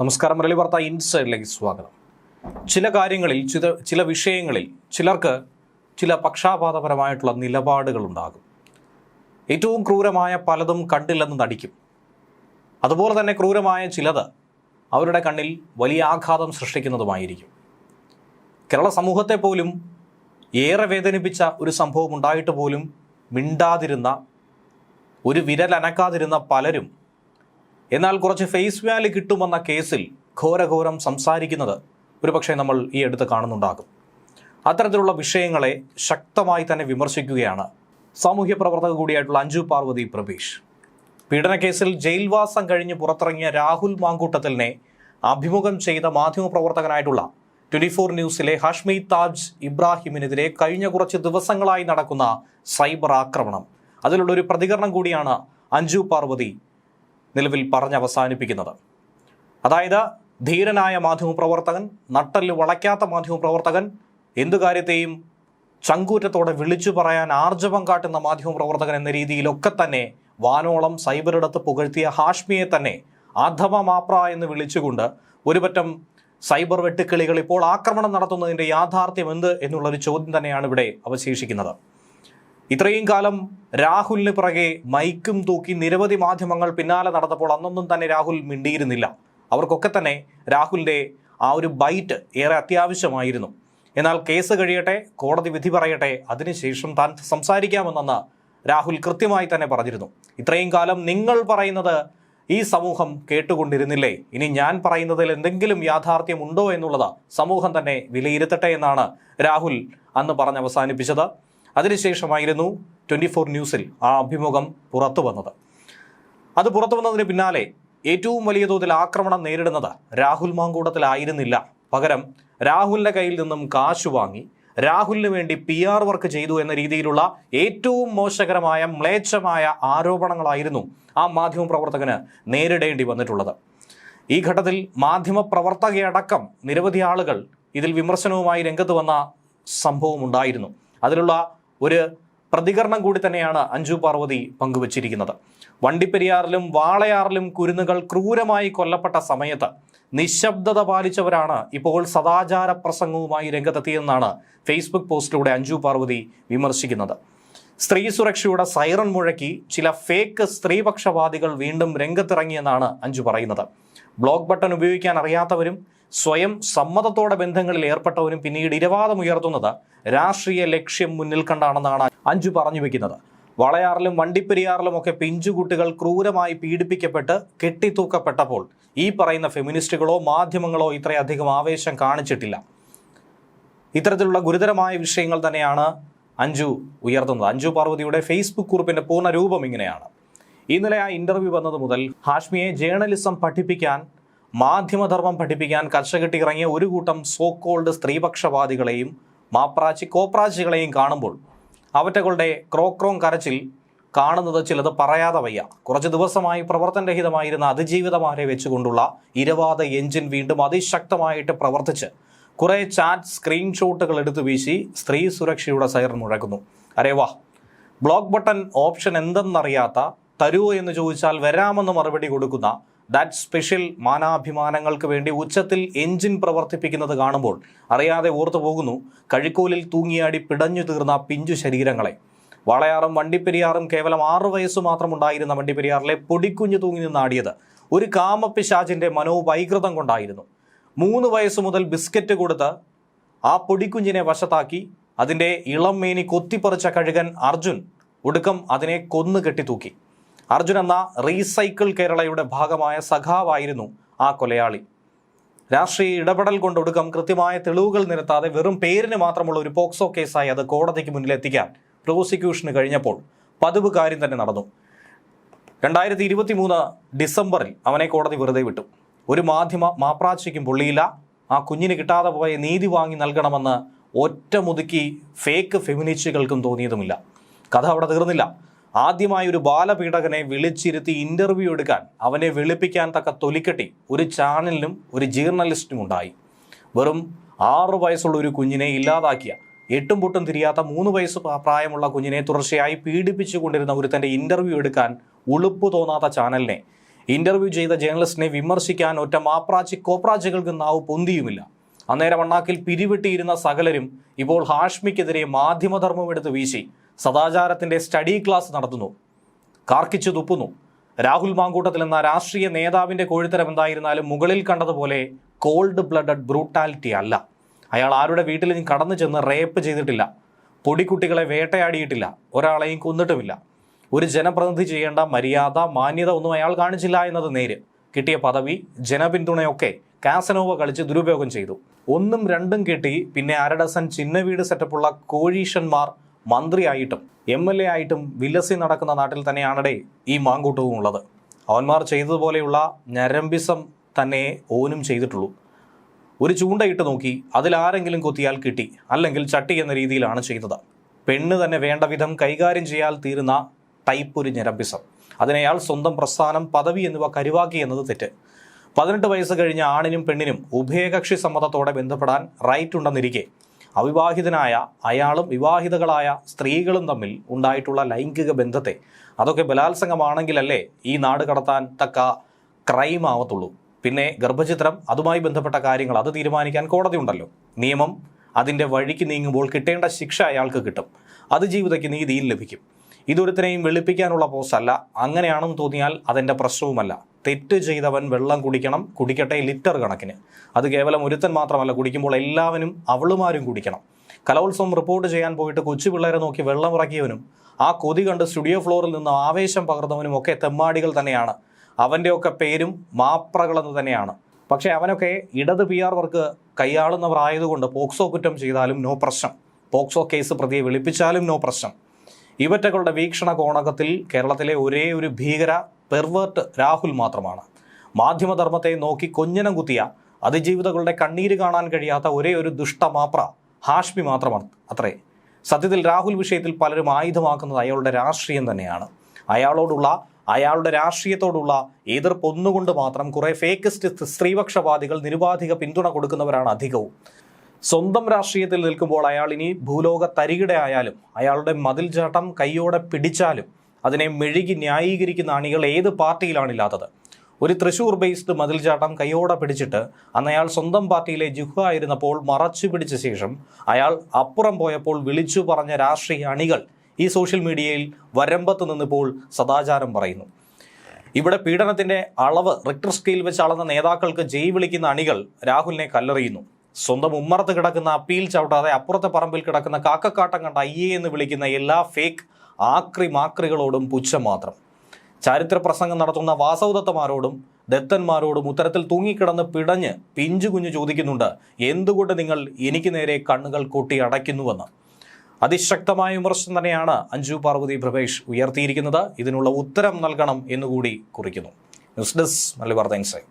നമസ്കാരം മുരളി വാർത്ത ഇൻസൈഡിലേക്ക് സ്വാഗതം. ചില കാര്യങ്ങളിൽ ചില ചില വിഷയങ്ങളിൽ ചിലർക്ക് ചില പക്ഷാപാതപരമായിട്ടുള്ള നിലപാടുകൾ ഉണ്ടാകും ഏറ്റവും ക്രൂരമായ പലതും കണ്ടില്ലെന്ന് നടിക്കും. അതുപോലെ തന്നെ ക്രൂരമായ ചിലത് അവരുടെ കണ്ണിൽ വലിയ ആഘാതം സൃഷ്ടിക്കുന്നതുമായിരിക്കും. കേരള സമൂഹത്തെ പോലും ഏറെ വേദനിപ്പിച്ച ഒരു സംഭവം ഉണ്ടായിട്ട് പോലും മിണ്ടാതിരുന്ന ഒരു വിരലനക്കാതിരുന്ന പലരും എന്നാൽ കുറച്ച് ഫേസ് വാല്യൂ കിട്ടുമെന്ന കേസിൽ ഘോരഘോരം സംസാരിക്കുന്നത് ഒരുപക്ഷെ നമ്മൾ ഈ അടുത്ത് കാണുന്നുണ്ടാകും. അത്തരത്തിലുള്ള വിഷയങ്ങളെ ശക്തമായി തന്നെ വിമർശിക്കുകയാണ് സാമൂഹ്യ പ്രവർത്തക കൂടിയായിട്ടുള്ള അഞ്ജു പാർവതി പ്രഭീഷ്. പീഡനക്കേസിൽ ജയിൽവാസം കഴിഞ്ഞ് പുറത്തിറങ്ങിയ രാഹുൽ മാങ്കൂട്ടത്തിലിനെ അഭിമുഖം ചെയ്ത മാധ്യമപ്രവർത്തകനായിട്ടുള്ള ട്വന്റി ഫോർ ന്യൂസിലെ ഹഷ്മി താജ് ഇബ്രാഹിമിനെതിരെ കഴിഞ്ഞ കുറച്ച് ദിവസങ്ങളായി നടക്കുന്ന സൈബർ ആക്രമണം. അതിലുള്ള ഒരു പ്രതികരണം കൂടിയാണ് അഞ്ജു പാർവതി നിലവിൽ പറഞ്ഞ് അവസാനിപ്പിക്കുന്നത് അതായത് ധീരനായ മാധ്യമപ്രവർത്തകൻ നട്ടൽ വളയ്ക്കാത്ത മാധ്യമപ്രവർത്തകൻ എന്തു കാര്യത്തെയും ചങ്കൂറ്റത്തോടെ വിളിച്ചു പറയാൻ ആർജവം കാട്ടുന്ന മാധ്യമപ്രവർത്തകൻ എന്ന രീതിയിലൊക്കെ തന്നെ വാനോളം സൈബറിടത്ത് പുകഴ്ത്തിയ ഹാഷ്മിയെ തന്നെ അധമ മാപ്ര എന്ന് വിളിച്ചുകൊണ്ട് ഒരുപറ്റം സൈബർ വെട്ടുക്കിളികൾ ഇപ്പോൾ ആക്രമണം നടത്തുന്നതിന്റെ യാഥാർത്ഥ്യം എന്ത് എന്നുള്ളൊരു ചോദ്യം തന്നെയാണ് ഇവിടെ അവശേഷിക്കുന്നത്. ഇത്രയും കാലം രാഹുലിന് പുറകെ മൈക്കും തൂക്കി നിരവധി മാധ്യമങ്ങൾ പിന്നാലെ നടന്നപ്പോൾ അന്നൊന്നും തന്നെ രാഹുൽ മിണ്ടിയിരുന്നില്ല. അവർക്കൊക്കെ തന്നെ രാഹുലിന്റെ ആ ഒരു ബൈറ്റ് ഏറെ അത്യാവശ്യമായിരുന്നു. എന്നാൽ കേസ് കഴിയട്ടെ കോടതി വിധി പറയട്ടെ അതിനുശേഷം താൻ സംസാരിക്കാമെന്നെന്ന് രാഹുൽ കൃത്യമായി തന്നെ പറഞ്ഞിരുന്നു. ഇത്രയും കാലം നിങ്ങൾ പറയുന്നത് ഈ സമൂഹം കേട്ടുകൊണ്ടിരുന്നില്ലേ? ഇനി ഞാൻ പറയുന്നതിൽ എന്തെങ്കിലും യാഥാർത്ഥ്യമുണ്ടോ എന്നുള്ളത് സമൂഹം തന്നെ വിലയിരുത്തട്ടെ എന്നാണ് രാഹുൽ അന്ന് പറഞ്ഞ് അവസാനിപ്പിച്ചത്. അതിനുശേഷമായിരുന്നു ട്വന്റി ഫോർ ന്യൂസിൽ ആ അഭിമുഖം പുറത്തു വന്നത്. അത് പുറത്തു വന്നതിന് പിന്നാലെ ഏറ്റവും വലിയ തോതിൽ ആക്രമണം നേരിടുന്നത് രാഹുൽ മാങ്കൂട്ടത്തിലായിരുന്നില്ല പകരം രാഹുലിന്റെ കയ്യിൽ നിന്നും കാശ് വാങ്ങി രാഹുലിന് വേണ്ടി പി ആർ വർക്ക് ചെയ്തു എന്ന രീതിയിലുള്ള ഏറ്റവും മോശകരമായ മ്ലേച്ഛമായ ആരോപണങ്ങളായിരുന്നു ആ മാധ്യമ പ്രവർത്തകന് നേരിടേണ്ടി വന്നിട്ടുള്ളത്. ഈ ഘട്ടത്തിൽ മാധ്യമ പ്രവർത്തകയടക്കം നിരവധി ആളുകൾ ഇതിൽ വിമർശനവുമായി രംഗത്ത് വന്ന സംഭവം ഉണ്ടായിരുന്നു അതിലുള്ള ഒരു പ്രതികരണം കൂടി തന്നെയാണ് അഞ്ജു പാർവതി പങ്കുവച്ചിരിക്കുന്നത്. വണ്ടിപ്പെരിയാറിലും വാളയാറിലും കുരുന്നുകൾ ക്രൂരമായി കൊല്ലപ്പെട്ട സമയത്ത് നിശബ്ദത പാലിച്ചവരാണ് ഇപ്പോൾ സദാചാര പ്രസംഗവുമായി രംഗത്തെത്തിയെന്നാണ് ഫേസ്ബുക്ക് പോസ്റ്റിലൂടെ അഞ്ജു പാർവതി വിമർശിക്കുന്നത്. സ്ത്രീ സുരക്ഷയുടെ സൈറൺ മുഴക്കി ചില ഫേക്ക് സ്ത്രീപക്ഷവാദികൾ വീണ്ടും രംഗത്തിറങ്ങിയെന്നാണ് അഞ്ജു പറയുന്നത്. ബ്ലോക്ക് ബട്ടൺ ഉപയോഗിക്കാൻ അറിയാത്തവരും സ്വയം സമ്മതത്തോടെ ബന്ധങ്ങളിൽ ഏർപ്പെട്ടവരും പിന്നീട് ഇരവാദം ഉയർത്തുന്നത് രാഷ്ട്രീയ ലക്ഷ്യം മുന്നിൽ കണ്ടാണെന്നാണ് അഞ്ചു പറഞ്ഞു വെക്കുന്നത്. വളയാറിലും വണ്ടിപ്പെരിയാറിലും ഒക്കെ പിഞ്ചുകുട്ടികൾ ക്രൂരമായി പീഡിപ്പിക്കപ്പെട്ട് കെട്ടിത്തൂക്കപ്പെട്ടപ്പോൾ ഈ പറയുന്ന ഫെമിനിസ്റ്റുകളോ മാധ്യമങ്ങളോ ഇത്രയധികം ആവേശം കാണിച്ചിട്ടില്ല. ഇത്തരത്തിലുള്ള ഗുരുതരമായ വിഷയങ്ങൾ തന്നെയാണ് അഞ്ജു ഉയർത്തുന്നത്. അഞ്ജു പാർവതിയുടെ ഫേസ്ബുക്ക് കുറിപ്പിന്റെ പൂർണ രൂപം ഇങ്ങനെയാണ്. ഇന്നലെ ആ ഇന്റർവ്യൂ വന്നത് മുതൽ ഹാഷ്മിയെ ജേർണലിസം പഠിപ്പിക്കാൻ മാധ്യമധർമ്മം പഠിപ്പിക്കാൻ കർഷകെട്ടി ഇറങ്ങിയ ഒരു കൂട്ടം സോ കോൾഡ് സ്ത്രീപക്ഷവാദികളെയും മാപ്രാച്ചി കോപ്രാച്ചികളെയും കാണുമ്പോൾ അവറ്റകളുടെ ക്രോക്രോം കരച്ചിൽ കാണുന്നത് ചിലത് പറയാതെ വയ്യ. കുറച്ച് ദിവസമായി പ്രവർത്തനരഹിതമായിരുന്ന അതിജീവിതമാരെ വെച്ചുകൊണ്ടുള്ള ഇരവാദ എഞ്ചിൻ വീണ്ടും അതിശക്തമായിട്ട് പ്രവർത്തിച്ച് കുറേ ചാറ്റ് സ്ക്രീൻഷോട്ടുകൾ എടുത്തു വീശി സ്ത്രീ സുരക്ഷയുടെ സൈറൻ മുഴക്കുന്നു. അരേ വാ ബ്ലോക്ക് ബട്ടൺ ഓപ്ഷൻ എന്തെന്നറിയാത്ത തരുവോ എന്ന് ചോദിച്ചാൽ വരാമെന്ന് മറുപടി കൊടുക്കുന്ന ദാറ്റ് സ്പെഷ്യൽ മാനാഭിമാനങ്ങൾക്ക് വേണ്ടി ഉച്ചത്തിൽ എഞ്ചിൻ പ്രവർത്തിപ്പിക്കുന്നത് കാണുമ്പോൾ അറിയാതെ ഓർത്തു പോകുന്നു കഴിക്കോലിൽ തൂങ്ങിയാടി പിടഞ്ഞു തീർന്ന പിഞ്ചു ശരീരങ്ങളെ. വളയാറും വണ്ടിപ്പെരിയാറും കേവലം ആറു വയസ്സ് മാത്രം ഉണ്ടായിരുന്ന വണ്ടിപ്പെരിയാറിലെ പൊടിക്കുഞ്ഞു തൂങ്ങി നിന്നാടിയത് ഒരു കാമപ്പിശാചിന്റെ മനോവൈകൃതം കൊണ്ടായിരുന്നു. മൂന്ന് വയസ്സ് മുതൽ ബിസ്ക്കറ്റ് കൊടുത്ത് ആ പൊടിക്കുഞ്ഞിനെ വശത്താക്കി അതിന്റെ ഇളം മേനി കൊത്തിപ്പറിച്ച കഴുകൻ അർജുൻ ഒടുക്കം അതിനെ കൊന്നു കെട്ടിത്തൂക്കി അർജുൻ എന്ന റീസൈക്കിൾ കേരളയുടെ ഭാഗമായ സഖാവായിരുന്നു ആ കൊലയാളി. രാഷ്ട്രീയ ഇടപെടൽ കൊണ്ടൊടുക്കം കൃത്യമായ തെളിവുകൾ നിരത്താതെ വെറും പേരിന് മാത്രമുള്ള ഒരു പോക്സോ കേസായി അത് കോടതിക്ക് മുന്നിലെത്തിക്കാൻ പ്രോസിക്യൂഷന് കഴിഞ്ഞപ്പോൾ പതിവ് കാര്യം തന്നെ നടന്നു. രണ്ടായിരത്തി ഇരുപത്തി മൂന്ന് ഡിസംബറിൽ അവനെ കോടതി വെറുതെ വിട്ടു. ഒരു മാധ്യമ മാപ്രാച്ചിക്കും പുള്ളിയില്ല. ആ കുഞ്ഞിന് കിട്ടാതെ പോയ നീതി വാങ്ങി നൽകണമെന്ന് ഒറ്റമുതുക്കി ഫേക്ക് ഫെമിനിസ്റ്റുകൾക്കും തോന്നിയതുമില്ല. കഥ അവിടെ തീർന്നില്ല. ആദ്യമായി ഒരു ബാലപീഡകനെ വിളിച്ചിരുത്തി ഇന്റർവ്യൂ എടുക്കാൻ അവനെ വെളുപ്പിക്കാൻ തക്ക തൊലിക്കെട്ടി ഒരു ചാനലിനും ഒരു ജേർണലിസ്റ്റിനും ഉണ്ടായി. വെറും ആറു വയസ്സുള്ള ഒരു കുഞ്ഞിനെ ഇല്ലാതാക്കിയ എട്ടും പൊട്ടും തിരിയാത്ത മൂന്ന് വയസ്സ് പ്രായമുള്ള കുഞ്ഞിനെ തുടർച്ചയായി പീഡിപ്പിച്ചു കൊണ്ടിരുന്ന ഒരുത്തന്റെ ഇന്റർവ്യൂ എടുക്കാൻ ഉളുപ്പ് തോന്നാത്ത ചാനലിനെ. ഇന്റർവ്യൂ ചെയ്ത ജേർണലിസ്റ്റിനെ വിമർശിക്കാൻ ഒറ്റ മാപ്രാച്ചി കോപ്രാച്ചികൾക്ക് നാവ് പൊന്തിയുമില്ല. അന്നേരം അണ്ണാക്കിൽ പിരിവെട്ടിയിരുന്ന സകലരും ഇപ്പോൾ ഹാഷ്മിക്കെതിരെ മാധ്യമധർമ്മം എടുത്ത് വീശി. സദാചാരത്തിന്റെ സ്റ്റഡി ക്ലാസ് നടത്തുന്നു. കാർക്കിച്ചു തുപ്പുന്നു. രാഹുൽ മാങ്കൂട്ടത്തിൽ എന്ന രാഷ്ട്രീയ നേതാവിന്റെ കോഴിത്തരം എന്തായിരുന്നാലും മുകളിൽ കണ്ടതുപോലെ കോൾഡ് ബ്ലഡഡ് ബ്രൂട്ടാലിറ്റി അല്ല. അയാൾ ആരുടെ വീട്ടിലും കടന്നു ചെന്ന് റേപ്പ് ചെയ്തിട്ടില്ല. പൊടിക്കുട്ടികളെ വേട്ടയാടിയിട്ടില്ല. ഒരാളെയും കൊന്നിട്ടുമില്ല. ഒരു ജനപ്രതിനിധി ചെയ്യേണ്ട മര്യാദ മാന്യത ഒന്നും അയാൾ കാണിച്ചില്ല എന്നത് നേര്. കിട്ടിയ പദവി ജനപിന്തുണയൊക്കെ കാസനോവ കളിച്ച് ദുരുപയോഗം ചെയ്തു. ഒന്നും രണ്ടും കിട്ടി പിന്നെ അരഡസൻ ചിന്ന വീട് സെറ്റപ്പുള്ള കോഴീഷന്മാർ മന്ത്രിയായിട്ടും എം എൽ എ ആയിട്ടും വിലസി നടക്കുന്ന നാട്ടിൽ തന്നെയാണടേ ഈ മാങ്കൂട്ടവും ഉള്ളത്. അവന്മാർ ചെയ്തതുപോലെയുള്ള ഞരമ്പിസം തന്നെ ഓനും ചെയ്തിട്ടുള്ളൂ. ഒരു ചൂണ്ടയിട്ട് നോക്കി അതിലാരെങ്കിലും കൊത്തിയാൽ കിട്ടി അല്ലെങ്കിൽ ചട്ടി എന്ന രീതിയിലാണ് ചെയ്തത്. പെണ്ണ് തന്നെ വേണ്ട വിധം കൈകാര്യം ചെയ്യാൽ തീരുന്ന ടൈപ്പ് ഒരു ഞരമ്പിസം. അതിനയാൾ സ്വന്തം പ്രസ്ഥാനം പദവി എന്നിവ കരുവാക്കി എന്നത് തെറ്റ്. പതിനെട്ട് വയസ്സ് കഴിഞ്ഞ ആണിനും പെണ്ണിനും ഉഭയകക്ഷി സമ്മതത്തോടെ ബന്ധപ്പെടാൻ റൈറ്റ് ഉണ്ടെന്നിരിക്കെ അവിവാഹിതനായ അയാളും വിവാഹിതകളായ സ്ത്രീകളും തമ്മിൽ ഉണ്ടായിട്ടുള്ള ലൈംഗിക ബന്ധത്തെ. അതൊക്കെ ബലാത്സംഗമാണെങ്കിലല്ലേ ഈ നാട് കടത്താൻ തക്ക ക്രൈം ആവത്തുള്ളൂ. പിന്നെ ഗർഭചിത്രം അതുമായി ബന്ധപ്പെട്ട കാര്യങ്ങൾ അത് തീരുമാനിക്കാൻ കോടതി ഉണ്ടല്ലോ. നിയമം അതിന്റെ വഴിക്ക് നീങ്ങുമ്പോൾ കിട്ടേണ്ട ശിക്ഷ അയാൾക്ക് കിട്ടും. അത് ജീവിതയ്ക്ക് നീതിയിൽ ലഭിക്കും. ഇതൊരുത്തിനെയും വെളുപ്പിക്കാനുള്ള പോസ്റ്റല്ല അങ്ങനെയാണെന്ന് തോന്നിയാൽ അതെന്റെ പ്രശ്നവുമല്ല. തെറ്റ് ചെയ്തവൻ വെള്ളം കുടിക്കണം കുടിക്കട്ടെ ലിറ്റർ കണക്കിന്. അത് കേവലം ഒരുത്തൻ മാത്രമല്ല കുടിക്കുമ്പോൾ എല്ലാവരും അവളുമാരും കുടിക്കണം. കലോത്സവം റിപ്പോർട്ട് ചെയ്യാൻ പോയിട്ട് കൊച്ചു പിള്ളേരെ നോക്കി വെള്ളം ഇറക്കിയവനും ആ കൊതി കണ്ട് സ്റ്റുഡിയോ ഫ്ലോറിൽ നിന്ന് ആവേശം പകർന്നവനും ഒക്കെ തെമ്മാടികൾ തന്നെയാണ്. അവന്റെയൊക്കെ പേരും മാപ്രകളെന്ന് തന്നെയാണ്. പക്ഷേ അവനൊക്കെ ഇടത് പി ആർ വർക്ക് കൈയാളുന്നവർ ആയതുകൊണ്ട് പോക്സോ കുറ്റം ചെയ്താലും നോ പ്രശ്നം. പോക്സോ കേസ് പ്രതിയെ വിളിപ്പിച്ചാലും നോ പ്രശ്നം. ഇവറ്റകളുടെ വീക്ഷണ കോണകത്തിൽ കേരളത്തിലെ ഒരേ ഒരു ഭീകര പെർവേർട്ട് രാഹുൽ മാത്രമാണ്. മാധ്യമധർമ്മത്തെ നോക്കി കൊഞ്ഞനം കുത്തിയ അതിജീവിതകളുടെ കണ്ണീര് കാണാൻ കഴിയാത്ത ഒരേ ഒരു ദുഷ്ടമാപ്ര ഹാഷ്മി മാത്രമാണ് അത്രേ. സത്യത്തിൽ രാഹുൽ വിഷയത്തിൽ പലരും ആയുധമാക്കുന്നത് അയാളുടെ രാഷ്ട്രീയം തന്നെയാണ്. അയാളോടുള്ള അയാളുടെ രാഷ്ട്രീയത്തോടുള്ള എതിർപ്പൊന്നുകൊണ്ട് മാത്രം കുറേ ഫേക്കിസ്റ്റ് സ്ത്രീപക്ഷവാദികൾ നിരുപാധിക പിന്തുണ കൊടുക്കുന്നവരാണ് അധികവും. സ്വന്തം രാഷ്ട്രീയത്തിൽ നിൽക്കുമ്പോൾ അയാൾ ഇനി ഭൂലോക തരികിടയായാലും അയാളുടെ മതിൽ ചാട്ടം കൈയോടെ പിടിച്ചാലും അതിനെ മെഴുകി ന്യായീകരിക്കുന്ന അണികൾ ഏത് പാർട്ടിയിലാണില്ലാത്തത് ഒരു തൃശൂർ ബേസ്ഡ് മതിൽചാട്ടം കൈയോടെ പിടിച്ചിട്ട് അന്ന് അയാൾ സ്വന്തം പാർട്ടിയിലെ ജുഹ ആയിരുന്നപ്പോൾ മറച്ചു പിടിച്ച ശേഷം അയാൾ അപ്പുറം പോയപ്പോൾ വിളിച്ചു പറഞ്ഞ രാഷ്ട്രീയ അണികൾ ഈ സോഷ്യൽ മീഡിയയിൽ വരമ്പത്ത് നിന്നിപ്പോൾ സദാചാരം പറയുന്നു. ഇവിടെ പീഡനത്തിന്റെ അളവ് റിക്ടർ സ്കെയിൽ വെച്ച് അളന്ന നേതാക്കൾക്ക് ജയ് വിളിക്കുന്ന അണികൾ രാഹുലിനെ കല്ലെറിയുന്നു. സ്വന്തം ഉമ്മറത്ത് കിടക്കുന്ന അപ്പീൽ ചവിട്ടാതെ അപ്പുറത്തെ പറമ്പിൽ കിടക്കുന്ന കാക്കക്കാട്ടം കണ്ട അയ്യേ എന്ന് വിളിക്കുന്ന എല്ലാ ഫേക്ക് ആക്രി മാക്രികളോടും പുച്ഛം മാത്രം ചരിത്ര പ്രസംഗം നടത്തുന്ന വാസവദത്തമാരോടും ദത്തന്മാരോടും ഉത്തരത്തിൽ തൂങ്ങിക്കിടന്ന് പിടഞ്ഞ് പിഞ്ചു കുഞ്ഞു ചോദിക്കുന്നുണ്ട് എന്തുകൊണ്ട് നിങ്ങൾ എനിക്ക് നേരെ കണ്ണുകൾ കൊട്ടി അടയ്ക്കുന്നുവെന്ന്? അതിശക്തമായ വിമർശനം തന്നെയാണ് അഞ്ജു പാർവതി പ്രഭേഷ് ഉയർത്തിയിരിക്കുന്നത്. ഇതിനുള്ള ഉത്തരം നൽകണം എന്നുകൂടി കുറിക്കുന്നു. News desk Malabar insight